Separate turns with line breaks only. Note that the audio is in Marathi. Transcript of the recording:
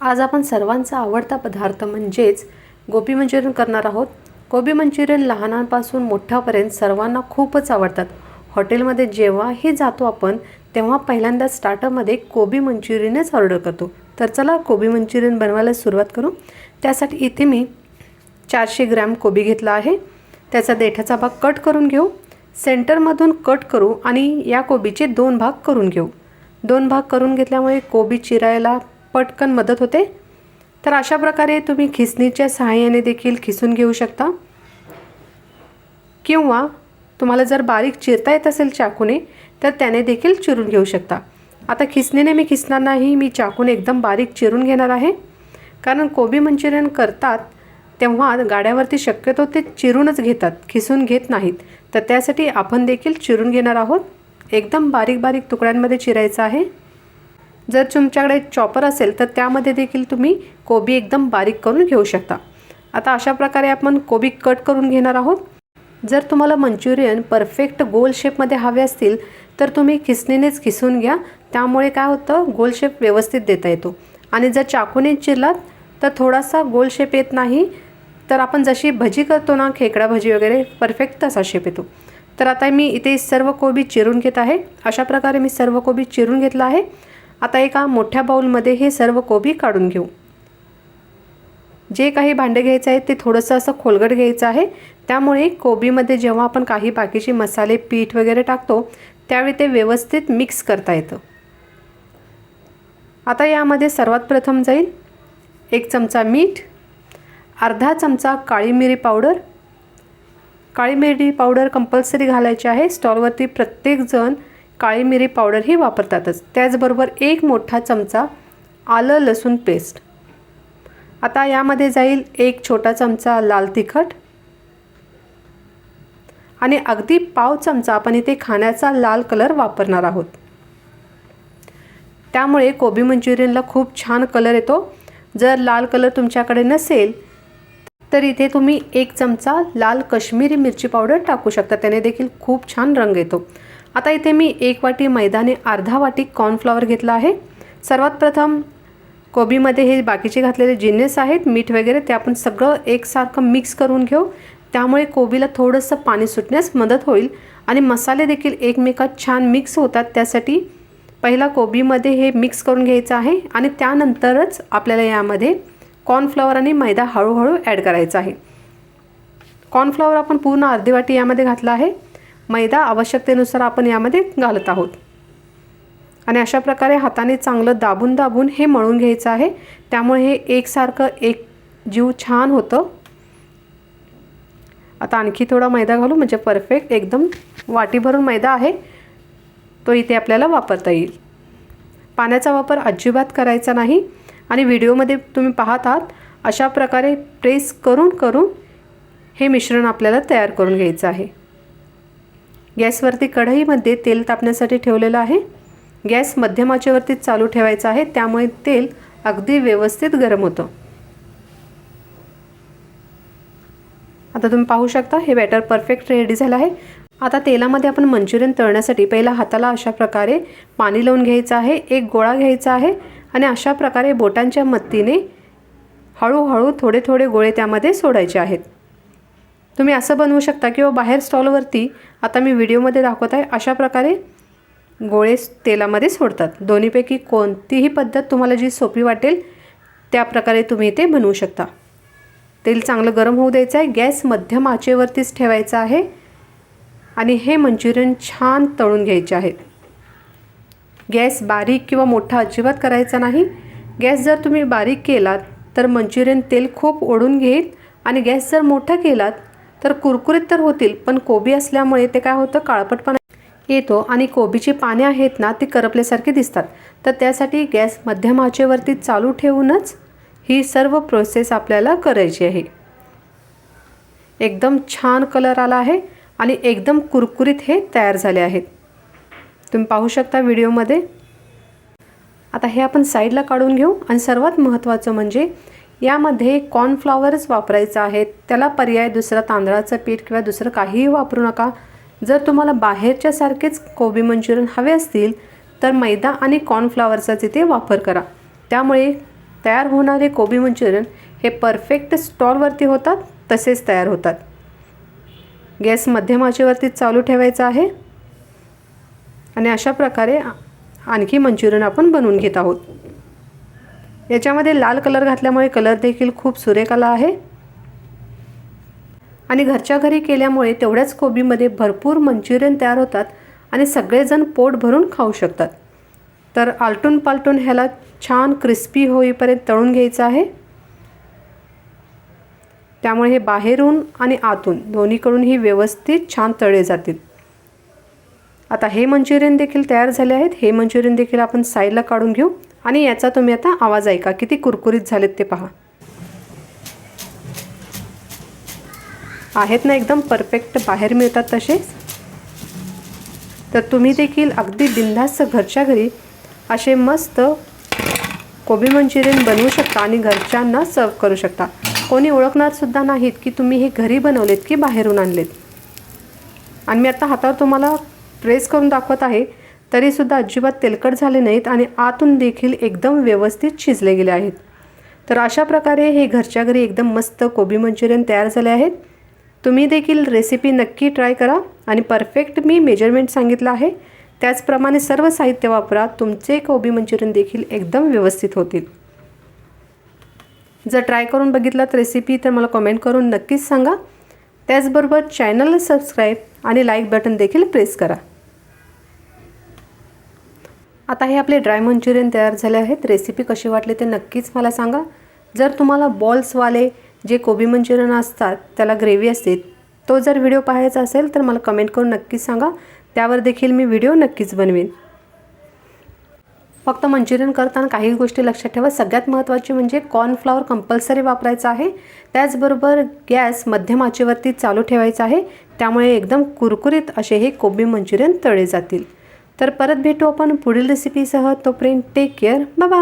आज आपण सर्वांचा आवडता पदार्थ म्हणजेच गोबी मंचुरियन करणार आहोत. गोबी मंचुरियन लहानांपासून मोठ्यापर्यंत सर्वांना खूपच आवडतात. हॉटेलमध्ये जेव्हाही जातो आपण तेव्हा पहिल्यांदा स्टार्टरमध्ये कोबी मंचुरियनच ऑर्डर करतो. तर चला कोबी मंचुरियन बनवायला सुरुवात करू. त्यासाठी इथे मी चारशे ग्रॅम कोबी घेतला आहे. त्याचा देठाचा भाग कट करून घेऊ. सेंटरमधून कट करू आणि या कोबीचे दोन भाग करून घेऊ. दोन भाग करून घेतल्यामुळे कोबी चिरायला पटकन मदत होते. तर अशा प्रकारे तुम्ही खिसणीच्या सहाय्याने देखील खिसून घेऊ शकता. किंवा तुम्हाला जर बारीक चिरता येत असेल चाकूने तर त्याने देखील चिरून घेऊ शकता. आता खिसणीने मी खिसणार नाही मी चाकूने एकदम बारीक चिरून घेणार आहे. कारण कोबी मंचुरियन करतात तेव्हा गाड्यावरती शक्यतो ते चिरूनच घेतात खिसून घेत नाहीत. तर त्यासाठी आपण देखील चिरून घेणार आहोत. एकदम बारीक बारीक तुकड्यांमध्ये चिरायचं आहे. जर तुमच्याकडे चॉपर असेल तर त्यामध्ये देखील तुम्ही कोबी एकदम बारीक करून घेऊ शकता. आता अशा प्रकारे आपण कोबी कट करून घेणार आहोत. जर तुम्हाला मंचुरियन परफेक्ट गोल शेपमध्ये हवे असतील तर तुम्ही खिसणीनेच खिसून घ्या. त्यामुळे काय होतं गोल शेप व्यवस्थित देता येतो. आणि जर चाकूने चिरलात तर थोडासा गोल शेप येत नाही. तर आपण जशी भजी करतो ना खेकडा भजी वगैरे परफेक्ट तसा शेप येतो. तर आता मी इथे सर्व कोबी चिरून घेत आहे. अशा प्रकारे मी सर्व कोबी चिरून घेतला आहे. आता एका मोठ्या बाऊलमध्ये हे सर्व कोबी काढून घेऊ. जे काही भांडे घ्यायचं आहे ते थोडंसं असं खोलगट घ्यायचं आहे. त्यामुळे कोबीमध्ये जेव्हा आपण काही बाकीचे मसाले पीठ वगैरे टाकतो त्यावेळी ते व्यवस्थित मिक्स करता येतं. आता यामध्ये सर्वात प्रथम जाईल एक चमचा मीठ अर्धा चमचा काळी मिरी पावडर. काळी मिरी पावडर कंपल्सरी घालायची आहे. स्टॉलवरती प्रत्येकजण काळी मिरी पावडर ही वापरतातच. त्याचबरोबर एक मोठा चमचा आलं लसूण पेस्ट. आता यामध्ये जाईल एक छोटा चमचा लाल तिखट आणि अगदी पाव चमचा आपण इथे खाण्याचा लाल कलर वापरणार आहोत. त्यामुळे कोबी मंचुरियनला खूप छान कलर येतो. जर लाल कलर तुमच्याकडे नसेल तर इथे तुम्ही एक चमचा लाल कश्मीरी मिरची पावडर टाकू शकता. त्याने देखील खूप छान रंग येतो. आता इथे मी एक वाटी मैदाने अर्धा वाटी कॉर्नफ्लॉवर घेतला आहे. सर्वात प्रथम कोबीमध्ये हे बाकीचे घातलेले जिन्नस आहेत मीठ वगैरे ते आपण सगळं एकसारखं मिक्स करून घेऊ. त्यामुळे कोबीला थोडंसं पाणी सुटण्यास मदत होईल आणि मसाले देखील एकमेकात छान मिक्स होतात त्यासाठी. पहिला कोबीमध्ये हे मिक्स करून घ्यायचं आहे आणि त्यानंतरच आपल्याला यामध्ये कॉर्नफ्लॉवर आणि मैदा हळूहळू ॲड करायचा आहे. कॉर्नफ्लॉवर आपण पूर्ण अर्धी वाटी यामध्ये घातला आहे. मैदा आवश्यकतेनुसार आपण यामध्ये घालत आहोत. आणि अशा प्रकारे हाताने चांगलं दाबून दाबून हे मळून घ्यायचं आहे. त्यामुळे हे एकसारखं एक जीव छान होतं. आता आणखी थोडा मैदा घालू म्हणजे परफेक्ट एकदम वाटी भरून मैदा आहे. तो इथे आपल्याला वापरता येईल. पाण्याचा वापर अजिबात करायचा नाही. आणि व्हिडिओमध्ये तुम्ही पाहत आहात अशा प्रकारे प्रेस करून करून हे मिश्रण आपल्याला तयार करून घ्यायचं आहे. गॅसवरती कढईमध्ये तेल तापण्यासाठी ठेवलेलं आहे. गॅस मध्यम चालू ठेवायचा आहे त्यामुळे तेल अगदी व्यवस्थित गरम होतं. आता तुम्ही पाहू शकता हे बॅटर परफेक्ट रेडी झालं आहे. आता तेलामध्ये आपण मंचुरियन तळण्यासाठी पहिला हाताला अशा प्रकारे पाणी लावून घ्यायचं आहे एक गोळा घ्यायचा आहे आणि अशा प्रकारे बोटांच्या मदतीने हळूहळू थोडे थोडे गोळे त्यामध्ये सोडायचे आहेत. तुम्ही असं बनवू शकता किंवा बाहेर स्टॉलवरती आता मी व्हिडिओमध्ये दाखवत आहे अशा प्रकारे गोळे तेलामध्ये सोडतात. दोन्हीपैकी कोणतीही पद्धत तुम्हाला जी सोपी वाटेल त्या प्रकारे तुम्ही ते बनवू शकता. तेल चांगलं गरम होऊ द्यायचं आहे गॅस मध्यम आचेवरतीच ठेवायचा आहे आणि हे मंचुरियन छान तळून घ्यायचे आहेत गॅस बारीक किंवा मोठा अजिबात करायचा नाही. गॅस जर तुम्ही बारीक केलात तर मंचुरियन तेल खूप ओढून घेईल आणि गॅस जर मोठा केलात तर कुरकुरीत तर होतील पण कोबी असल्यामुळे ते काय होतं काळपटपणा येतो आणि कोबीची पाने आहेत ना ती करपल्यासारखी दिसतात. तर त्यासाठी गॅस मध्यम आचेवरती चालू ठेवूनच ही सर्व प्रोसेस आपल्याला करायची आहे. एकदम छान कलर आला आहे आणि एकदम कुरकुरीत हे तयार झाले आहेत. तुम्ही पाहू शकता व्हिडिओमध्ये. आता हे आपण साईडला काढून घेऊ आणि सर्वात महत्त्वाचं म्हणजे यामध्ये कॉर्नफ्लॉवरच वापरायचं आहे. त्याला पर्याय दुसरा तांदळाचं पीठ किंवा दुसरं काहीही वापरू नका. जर तुम्हाला बाहेरच्या सारखेच कोबी मंचुरियन हवे असतील तर मैदा आणि कॉर्नफ्लॉवरचाच इथे वापर करा. त्यामुळे तयार होणारे कोबी मंचुरियन हे परफेक्ट स्टॉलवरती होतात तसेच तयार होतात. गॅस मध्यमाचेवरती चालू ठेवायचा आहे. आणि अशा प्रकारे आणखी मंचुरियन आपण बनवून घेत आहोत. याच्यामध्ये लाल कलर घातल्यामुळे कलर देखील खूप सुरेख आला आहे. आणि घरच्या घरी केल्यामुळे तेवढ्याच कोबीमध्ये भरपूर मंचुरियन तयार होतात आणि सगळेजण पोट भरून खाऊ शकतात. तर आलटून पालटून ह्याला छान क्रिस्पी होईपर्यंत तळून घ्यायचं आहे. त्यामुळे हे बाहेरून आणि आतून दोन्हीकडून ही व्यवस्थित छान तळे जातील. आता हे मंचुरियन देखील तयार झाले आहेत. हे मंचुरियन देखील आपण साईडला काढून घेऊ. आणि याचा तुम्ही आता आवाज ऐका. किती कुरकुरीत झालेत ते पहा. आहेत ना एकदम परफेक्ट बाहेर मिळतात तसेच तर तुम्ही देखील अगदी बिंदास्त घरच्या घरी असे मस्त कोबी मंचुरियन बनवू शकता आणि घरच्यांना सर्व करू शकता. कोणी ओळखणारसुद्धा नाहीत की तुम्ही हे घरी बनवलेत की बाहेरून आणलेत. आणि मी आता हातावर तुम्हाला प्रेस करून दाखवत आहे. तरीसुद्धा अजिबात तेलकट झाले नाहीत आणि आतून देखील एकदम व्यवस्थित शिजले गेले आहेत. तर अशा प्रकारे हे घरच्या घरी एकदम मस्त कोबी मंचुरियन तयार झाले आहेत. तुम्ही देखील रेसिपी नक्की ट्राय करा आणि परफेक्ट मी मेजरमेंट सांगितलं आहे. त्याचप्रमाणे सर्व साहित्य वापरा तुमचे कोबी मंचुरियन देखील एकदम व्यवस्थित होतील. जर ट्राय करून बघितलात रेसिपी तर मला कमेंट करून नक्कीच सांगा. त्याचबरोबर चॅनलला सबस्क्राईब आणि लाईक बटन देखील प्रेस करा. आता हे आपले ड्राय मंचुरियन तयार झाले आहेत. रेसिपी कशी वाटली ते नक्कीच मला सांगा. जर तुम्हाला बॉल्सवाले जे कोबी मंचुरियन असतात त्याला ग्रेव्ही असते तो जर व्हिडिओ पाहायचा असेल तर मला कमेंट करून नक्कीच सांगा. त्यावर देखील मी व्हिडिओ नक्कीच बनवेन. फक्त मंचुरियन करताना काही गोष्टी लक्षात ठेवा. सगळ्यात महत्त्वाची म्हणजे कॉर्नफ्लॉवर कंपल्सरी वापरायचं आहे. त्याचबरोबर गॅस मध्यम आचेवरती चालू ठेवायचा आहे. त्यामुळे एकदम कुरकुरीत असे हे कोबी मंचुरियन तळे जातील. तर परत भेटू आपण पुढील रेसिपीसह तोपर्यंत टेक केअर बाबा